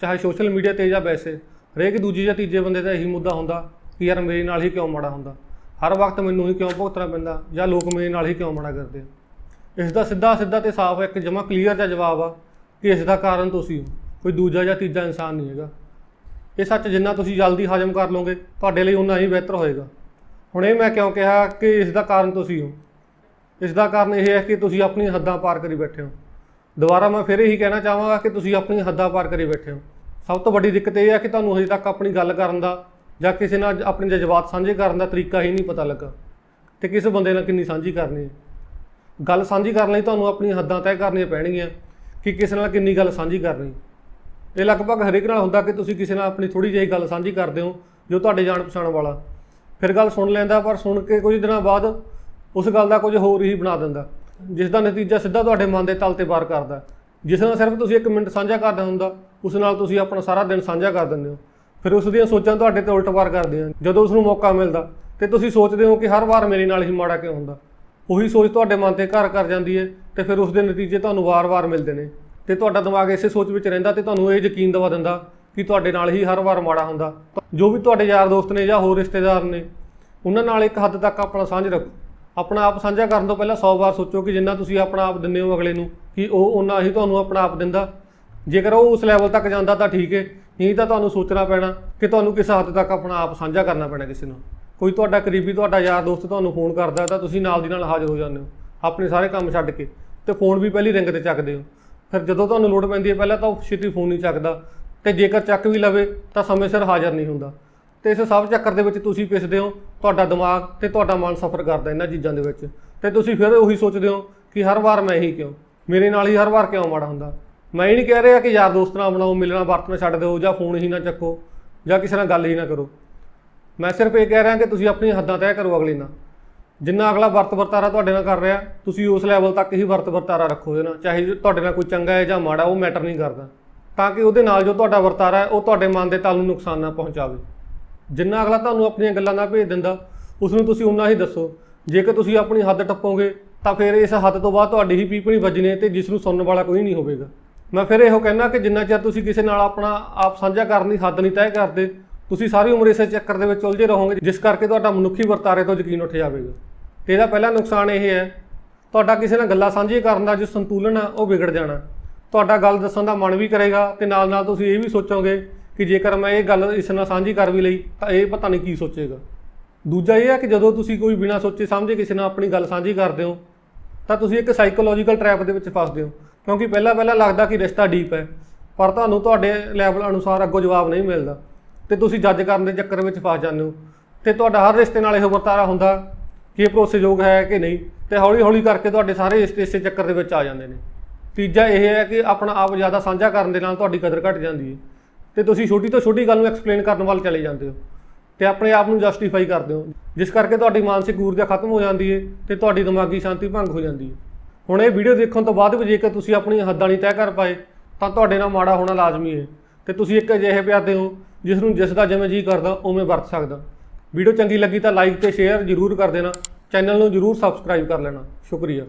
ਚਾਹੇ social media ਤੇ ਜਾਂ ਵੈਸੇ, ਹਰੇਕ ਦੂਜੇ ਜਾਂ ਤੀਜੇ ਬੰਦੇ ਦਾ ਇਹੀ ਮੁੱਦਾ ਹੁੰਦਾ ਕਿ ਯਾਰ ਮੇਰੇ ਨਾਲ ਹੀ ਕਿਉਂ ਮਾੜਾ ਹੁੰਦਾ? ਹਰ ਵਕਤ ਮੈਨੂੰ ਹੀ ਕਿਉਂ ਭੁਗਤਣਾ ਪੈਂਦਾ ਜਾਂ ਲੋਕ ਮੇਰੇ ਨਾਲ ਹੀ ਕਿਉਂ ਮਾੜਾ ਕਰਦੇ ਆ? ਇਸ ਦਾ ਸਿੱਧਾ ਸਿੱਧਾ ਤੇ ਸਾਫ਼ ਇੱਕ ਜਮਾ ਕਲੀਅਰ ਜਿਹਾ ਜਵਾਬ ਆ ਕਿ ਇਸ ਦਾ ਕਾਰਨ ਤੁਸੀਂ ਹੋ, ਕੋਈ ਦੂਜਾ ਜਾਂ ਤੀਜਾ ਇਨਸਾਨ ਨਹੀਂ ਹੈਗਾ। ਇਹ ਸੱਚ ਜਿੰਨਾ ਤੁਸੀਂ ਜਲਦੀ ਹਜਮ ਕਰ ਲਓਗੇ, ਤੁਹਾਡੇ ਲਈ ਉਨਾ ਹੀ ਬਿਹਤਰ ਹੋਏਗਾ। ਹੁਣ ਇਹ ਮੈਂ ਕਿਉਂ ਕਿਹਾ ਕਿ ਇਸ ਦਾ ਕਾਰਨ ਤੁਸੀਂ ਹੋ? ਇਸ ਦਾ ਕਾਰਨ ਇਹ ਹੈ ਕਿ ਤੁਸੀਂ ਆਪਣੀਆਂ ਹੱਦਾਂ ਪਾਰ ਕਰੀ ਬੈਠੇ ਹੋ। ਦੁਬਾਰਾ ਮੈਂ ਫਿਰ ਇਹੀ ਕਹਿਣਾ ਚਾਹਾਂਗਾ ਕਿ ਤੁਸੀਂ ਆਪਣੀਆਂ ਹੱਦਾਂ ਪਾਰ ਕਰੀ ਬੈਠੇ ਹੋ। ਸਭ ਤੋਂ ਵੱਡੀ ਦਿੱਕਤ ਇਹ ਹੈ ਕਿ ਤੁਹਾਨੂੰ ਹਜੇ ਤੱਕ ਆਪਣੀ ਗੱਲ ਕਰਨ ਦਾ ਜਾਂ ਕਿਸੇ ਨਾਲ ਆਪਣੇ ਜਜ਼ਬਾਤ ਸਾਂਝੇ ਕਰਨ ਦਾ ਤਰੀਕਾ ਹੀ ਨਹੀਂ ਪਤਾ ਲੱਗਾ ਤੇ ਕਿਸ ਬੰਦੇ ਨਾਲ ਕਿੰਨੀ ਸਾਂਝੀ ਕਰਨੀ ਹੈ। ਗੱਲ ਸਾਂਝੀ ਕਰਨ ਲਈ ਤੁਹਾਨੂੰ ਆਪਣੀਆਂ ਹੱਦਾਂ ਤੈਅ ਕਰਨੀਆਂ ਪੈਣਗੀਆਂ ਕਿ ਕਿਸੇ ਨਾਲ ਕਿੰਨੀ ਗੱਲ ਸਾਂਝੀ ਕਰਨੀ। ਇਹ ਲਗਭਗ ਹਰੇਕ ਨਾਲ ਹੁੰਦਾ ਕਿ ਤੁਸੀਂ ਕਿਸੇ ਨਾਲ ਆਪਣੀ ਥੋੜੀ ਜਿਹੀ ਗੱਲ ਸਾਂਝੀ ਕਰਦੇ ਹੋ ਜੋ ਤੁਹਾਡੇ ਜਾਣ ਪਛਾਣ ਵਾਲਾ। ਫਿਰ ਗੱਲ ਸੁਣ ਲੈਂਦਾ ਪਰ ਸੁਣ ਕੇ ਕੁਝ ਦਿਨਾਂ ਬਾਅਦ ਉਸ ਗੱਲ ਦਾ ਕੁਝ ਹੋਰ ਹੀ ਬਣਾ ਦਿੰਦਾ। ਜਿਸ ਦਾ ਨਤੀਜਾ ਸਿੱਧਾ ਤੁਹਾਡੇ ਮਨ ਦੇ ਤਲ ਤੇ ਵਾਰ ਕਰਦਾ ਜਿਸ ਨਾਲ ਸਿਰਫ ਤੁਸੀਂ 1 ਮਿੰਟ ਸਾਂਝਾ ਕਰਦਾ ਹੁੰਦਾ, ਉਸ ਨਾਲ ਤੁਸੀਂ ਆਪਣਾ ਸਾਰਾ ਦਿਨ ਸਾਂਝਾ ਕਰ ਦਿੰਦੇ ਹੋ। ਫਿਰ ਉਸ ਦੀਆਂ ਸੋਚਾਂ ਤੁਹਾਡੇ ਤੇ ਉਲਟ ਵਾਰ ਕਰਦੀਆਂ ਜਦੋਂ ਉਸ ਨੂੰ ਮੌਕਾ ਮਿਲਦਾ, ਤੇ ਤੁਸੀਂ ਸੋਚਦੇ ਹੋ ਕਿ ਹਰ ਵਾਰ ਮੇਰੇ ਨਾਲ ਹੀ ਮਾੜਾ ਕਿਉਂ ਹੁੰਦਾ? ਉਹੀ ਸੋਚ ਤੁਹਾਡੇ ਮਨ ਤੇ ਘਰ ਕਰ ਜਾਂਦੀ ਹੈ, ਤੇ ਫਿਰ ਉਸ ਦੇ ਨਤੀਜੇ ਤੁਹਾਨੂੰ ਵਾਰ-ਵਾਰ ਮਿਲਦੇ ਨੇ। ਤੇ ਤੁਹਾਡਾ ਦਿਮਾਗ ਇਸੇ ਸੋਚ ਵਿੱਚ ਰਹਿੰਦਾ ਤੇ ਤੁਹਾਨੂੰ ਇਹ ਯਕੀਨ ਦਿਵਾ ਦਿੰਦਾ ਕਿ ਤੁਹਾਡੇ ਨਾਲ ਹੀ ਹਰ ਵਾਰ ਮਾੜਾ ਹੁੰਦਾ। ਜੋ ਵੀ ਤੁਹਾਡੇ ਯਾਰ ਦੋਸਤ ਨੇ ਜਾਂ ਹੋਰ ਰਿਸ਼ਤੇਦਾਰ ਨੇ, ਉਹਨਾਂ ਨਾਲ ਇੱਕ ਹੱਦ ਤੱਕ ਆਪਣਾ ਸਾਂਝ ਰੱਖੋ। ਆਪਣਾ ਆਪ ਸਾਂਝਾ ਕਰਨ ਤੋਂ ਪਹਿਲਾਂ 100 ਵਾਰ ਸੋਚੋ ਕਿ ਜਿੰਨਾ ਤੁਸੀਂ ਆਪਣਾ ਆਪ ਦਿੰਦੇ ਹੋ ਅਗਲੇ ਨੂੰ, ਕਿ ਉਹ ਉਹਨਾਂ ਹੀ ਤੁਹਾਨੂੰ ਆਪਣਾ ਆਪ ਦਿੰਦਾ। ਜੇਕਰ ਉਹ ਉਸ ਲੈਵਲ ਤੱਕ ਜਾਂਦਾ ਤਾਂ ਠੀਕ ਹੈ ਨਹੀਂ ਤਾਂ ਤੁਹਾਨੂੰ ਸੋਚਣਾ ਪੈਣਾ ਕਿ ਤੁਹਾਨੂੰ ਕਿਸ ਹੱਦ ਤੱਕ ਆਪਣਾ ਆਪ ਸਾਂਝਾ ਕਰਨਾ ਪੈਣਾ ਕਿਸੇ ਨੂੰ। ਕੋਈ ਤੁਹਾਡਾ ਕਰੀਬੀ, ਤੁਹਾਡਾ ਯਾਰ ਦੋਸਤ ਤੁਹਾਨੂੰ ਫੋਨ ਕਰਦਾ ਤਾਂ ਤੁਸੀਂ ਨਾਲ ਦੀ ਨਾਲ ਹਾਜ਼ਰ ਹੋ ਜਾਂਦੇ ਹੋ, ਆਪਣੇ ਸਾਰੇ ਕੰਮ ਛੱਡ ਕੇ ਤੇ ਫੋਨ ਵੀ ਪਹਿਲੀ ਰਿੰਗ ਤੇ ਚੱਕਦੇ ਹੋ। ਫਿਰ ਜਦੋਂ ਤੁਹਾਨੂੰ ਲੋੜ ਪੈਂਦੀ ਹੈ ਪਹਿਲਾਂ ਤਾਂ ਉਹ ਛੇਤੀ ਫੋਨ ਨਹੀਂ ਚੱਕਦਾ ਤੇ ਜੇਕਰ ਚੱਕ ਵੀ ਲਵੇ ਤਾਂ ਸਮੇਂ ਸਿਰ ਹਾਜ਼ਰ ਨਹੀਂ ਹੁੰਦਾ। ਤੇ ਇਸ ਸਭ ਚੱਕਰ ਦੇ ਵਿੱਚ ਤੁਸੀਂ ਪਿਸਦੇ ਹੋ, ਤੁਹਾਡਾ ਦਿਮਾਗ ਤੇ ਤੁਹਾਡਾ ਮਨ ਸਫਰ ਕਰਦਾ ਇਹਨਾਂ ਚੀਜ਼ਾਂ ਦੇ ਵਿੱਚ। ਤੇ ਤੁਸੀਂ ਫਿਰ ਉਹੀ ਸੋਚਦੇ ਹੋ ਕਿ ਹਰ ਵਾਰ ਮੈਂ ਹੀ ਕਿਉਂ? ਮੇਰੇ ਨਾਲ ਹੀ ਹਰ ਵਾਰ ਕਿਉਂ ਮਾੜਾ ਹੁੰਦਾ? ਮੈਂ ਇਹ ਨਹੀਂ ਕਹਿ ਰਿਹਾ ਕਿ ਯਾਰ ਦੋਸਤ ਨਾਲ ਬਣਾਓ, ਮਿਲਣਾ ਵਰਤਣਾ ਛੱਡ ਦਿਓ, ਜਾਂ ਫੋਨ ਹੀ ਨਾ ਚੱਕੋ, ਜਾਂ ਕਿਸੇ ਨਾਲ ਗੱਲ ਹੀ ਨਾ ਕਰੋ। ਮੈਂ ਸਿਰਫ ਇਹ ਕਹਿ ਰਿਹਾ ਕਿ ਤੁਸੀਂ ਆਪਣੀ ਹੱਦਾਂ ਤੈਅ ਕਰੋ ਅਗਲੇ ਨਾਲ। ਜਿੰਨਾ ਅਗਲਾ ਵਰਤ ਵਰਤਾਰਾ ਤੁਹਾਡੇ ਨਾਲ ਕਰ ਰਿਹਾ, ਤੁਸੀਂ ਉਸ ਲੈਵਲ ਤੱਕ ਹੀ ਵਰਤ ਵਰਤਾਰਾ ਰੱਖੋ ਉਹਦੇ ਨਾਲ। ਚਾਹੇ ਜੋ ਤੁਹਾਡੇ ਨਾਲ ਕੋਈ ਚੰਗਾ ਹੈ ਜਾਂ ਮਾੜਾ, ਉਹ ਮੈਟਰ ਨਹੀਂ ਕਰਦਾ। ਤਾਂ ਕਿ ਉਹਦੇ ਨਾਲ ਜੋ ਤੁਹਾਡਾ ਵਰਤਾਰਾ ਹੈ, ਉਹ ਤੁਹਾਡੇ ਮਨ ਦੇ ਤਲ ਨੂੰ ਨੁਕਸਾਨ ਨਾ ਪਹੁੰਚਾਵੇ। ਜਿੰਨਾ ਅਗਲਾ ਤੁਹਾਨੂੰ ਆਪਣੀਆਂ ਗੱਲਾਂ ਨਾਲ ਭੇਜ ਦਿੰਦਾ ਉਸ ਨੂੰ ਤੁਸੀਂ ਉਨਾ ਹੀ ਦੱਸੋ। ਜੇਕਰ ਤੁਸੀਂ ਆਪਣੀ ਹੱਦ ਟੱਪੋਗੇ, ਤਾਂ ਫਿਰ ਇਸ ਹੱਦ ਤੋਂ ਬਾਅਦ ਤੁਹਾਡੀ ਹੀ ਪੀਪਣੀ ਵੱਜਣੀ ਹੈ ਤੇ ਜਿਸ ਨੂੰ ਸੁਣਨ ਵਾਲਾ ਕੋਈ ਨਹੀਂ ਹੋਵੇਗਾ। ਮੈਂ ਫਿਰ ਇਹੋ ਕਹਿਣਾ ਕਿ ਜਿੰਨਾ ਚਿਰ ਤੁਸੀਂ ਕਿਸੇ ਨਾਲ ਆਪਣਾ ਆਪ ਸਾਂਝਾ ਕਰਨ ਦੀ ਹੱਦ ਨਹੀਂ ਤੈਅ ਕਰਦੇ, ਤੁਸੀਂ ਸਾਰੀ ਉਮਰ ਇਸੇ ਚੱਕਰ ਦੇ ਵਿੱਚ ਉਲਝੇ ਰਹੋਗੇ, ਜਿਸ ਕਰਕੇ ਤੁਹਾਡਾ ਮਨੁੱਖੀ ਵਰਤਾਰੇ ਤੋਂ ਯਕੀਨ ਉੱਠ ਜਾਵੇਗਾ। ਤੇ ਇਹਦਾ ਪਹਿਲਾ ਨੁਕਸਾਨ ਇਹ ਹੈ, ਤੁਹਾਡਾ ਕਿਸੇ ਨਾਲ ਗੱਲਾਂ ਸਾਂਝੀਆਂ ਕਰਨ ਦਾ ਜੋ ਸੰਤੁਲਨ ਆ, ਉਹ ਵਿਗੜ ਜਾਣਾ। ਤੁਹਾਡਾ ਗੱਲ ਦੱਸਣ ਦਾ ਮਨ ਵੀ ਕਰੇਗਾ ਤੇ ਨਾਲ ਨਾਲ ਤੁਸੀਂ ਇਹ ਵੀ ਸੋਚੋਗੇ ਕਿ ਜੇਕਰ ਮੈਂ ਇਹ ਗੱਲ ਇਸ ਨਾਲ ਸਾਂਝੀ ਕਰ ਵੀ ਲਈ, ਤਾਂ ਇਹ ਪਤਾ ਨਹੀਂ ਕੀ ਸੋਚੇਗਾ। ਦੂਜਾ ਇਹ ਹੈ ਕਿ ਜਦੋਂ ਤੁਸੀਂ ਕੋਈ ਬਿਨਾਂ ਸੋਚੇ ਸਮਝੇ ਕਿਸੇ ਨਾਲ ਆਪਣੀ ਗੱਲ ਸਾਂਝੀ ਕਰਦੇ ਹੋ, ਤਾਂ ਤੁਸੀਂ ਇੱਕ ਸਾਈਕੋਲੋਜੀਕਲ ਟ੍ਰੈਪ ਦੇ ਵਿੱਚ ਫਸਦੇ ਹੋ, ਕਿਉਂਕਿ ਪਹਿਲਾਂ ਪਹਿਲਾਂ ਲੱਗਦਾ ਕਿ ਰਿਸ਼ਤਾ ਡੀਪ ਹੈ, ਪਰ ਤੁਹਾਨੂੰ ਤੁਹਾਡੇ ਲੈਵਲ ਅਨੁਸਾਰ ਅੱਗੋਂ ਜਵਾਬ ਨਹੀਂ ਮਿਲਦਾ। ਤੇ ਤੁਸੀਂ ਜੱਜ ਕਰਨ ਦੇ ਚੱਕਰ ਵਿੱਚ ਫਸ ਜਾਂਦੇ ਹੋ। ਤੇ ਤੁਹਾਡਾ ਹਰ ਰਿਸ਼ਤੇ ਨਾਲ ਇਹੋ ਵਰਤਾਰਾ ਹੁੰਦਾ, ਕਿ ਇਹ ਭਰੋਸੇਯੋਗ ਹੈ ਕਿ ਨਹੀਂ, ਤੇ ਹੌਲੀ ਹੌਲੀ ਕਰਕੇ ਤੁਹਾਡੇ ਸਾਰੇ ਰਿਸ਼ਤੇ ਇਸੇ ਚੱਕਰ ਦੇ ਵਿੱਚ ਆ ਜਾਂਦੇ ਨੇ। ਤੀਜਾ ਇਹ ਹੈ ਕਿ ਆਪਣਾ ਆਪ ਜ਼ਿਆਦਾ ਸਾਂਝਾ ਕਰਨ ਦੇ ਨਾਲ ਤੁਹਾਡੀ ਕਦਰ ਘਟ ਜਾਂਦੀ ਹੈ। ਤੇ ਤੁਸੀਂ ਛੋਟੀ ਤੋਂ ਛੋਟੀ ਗੱਲ ਨੂੰ ਐਕਸਪਲੇਨ ਕਰਨ ਵੱਲ ਚਲੇ ਜਾਂਦੇ ਹੋ ਤੇ ਆਪਣੇ ਆਪ ਨੂੰ ਜਸਟੀਫਾਈ ਕਰਦੇ ਹੋ। ਜਿਸ ਕਰਕੇ ਤੁਹਾਡੀ ਮਾਨਸਿਕ ਊਰਜਾ ਖਤਮ ਹੋ ਜਾਂਦੀ ਹੈ ਤੇ ਤੁਹਾਡੀ ਦਿਮਾਗੀ ਸ਼ਾਂਤੀ ਭੰਗ ਹੋ ਜਾਂਦੀ ਹੈ ਹੁਣ ਇਹ ਵੀਡੀਓ ਦੇਖਣ ਤੋਂ ਬਾਅਦ ਵੀ ਜੇਕਰ ਤੁਸੀਂ ਆਪਣੀਆਂ ਹੱਦਾਂ ਨਹੀਂ ਤੈਅ ਕਰ ਪਾਏ, ਤਾਂ ਤੁਹਾਡੇ ਨਾਲ ਮਾੜਾ ਹੋਣਾ ਲਾਜ਼ਮੀ ਹੈ ਤੇ ਤੁਸੀਂ ਇੱਕ ਅਜਿਹੇ ਪਿਆਦੇ ਹੋ ਜਿਸ ਨੂੰ ਜਿਸ ਦਾ ਜਿਵੇਂ ਜੀ ਕਰਦਾ, ਉਵੇਂ ਵਰਤ ਸਕਦਾ। ਵੀਡੀਓ ਚੰਗੀ ਲੱਗੀ ਤਾਂ ਲਾਈਕ ਤੇ ਸ਼ੇਅਰ ਜ਼ਰੂਰ ਕਰ ਦੇਣਾ। ਚੈਨਲ ਨੂੰ ਜ਼ਰੂਰ ਸਬਸਕ੍ਰਾਈਬ ਕਰ ਲੈਣਾ। ਸ਼ੁਕਰੀਆ।